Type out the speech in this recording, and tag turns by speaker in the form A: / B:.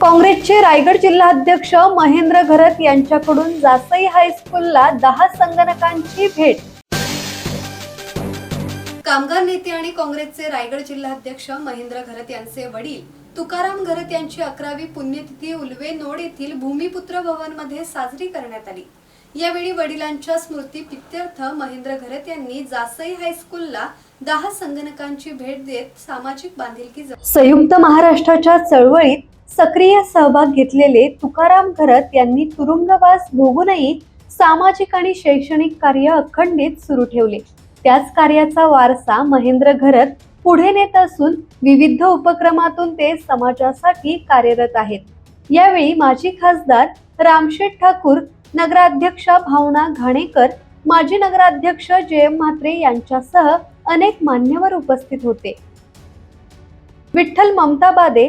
A: काँग्रेसचे रायगड जिल्हाध्यक्ष महेंद्र घरत यांच्याकडून जासई हायस्कूलला दहा संगणकांची भेट. कामगार नेते आणि काँग्रेसचे रायगड जिल्हाध्यक्ष महेंद्र घरत यांचे वडील तुकाराम घरत यांची अकरावी पुण्यतिथी उल्वे नोड येथील भूमिपुत्र भवनमध्ये साजरी करण्यात आली. यावेळी वडिलांच्या स्मृती प्रित्यर्थ महेंद्र घरत यांनी जासई हायस्कूलला दहा संगणकांची भेट देत सामाजिक बांधिलकी संयुक्त महाराष्ट्राच्या चळवळीत सक्रिय सहभाग घेतलेले तुकाराम घरत यांनी तुरुंगवास भोगूनही सामाजिक आणि शैक्षणिक कार्य अखंडित सुरू ठेवले. त्याच कार्याचा वारसा महेंद्र घरत पुढे नेत असून विविध उपक्रमातून ते समाजासाठी कार्यरत आहेत. यावेळी माजी खासदार रामशेठ ठाकूर नगराध्यक्षा भावना घाणेकर माजी नगराध्यक्ष जयम म्हात्रे यांच्यासह अनेक मान्यवर उपस्थित होते. विठ्ठल ममता बादे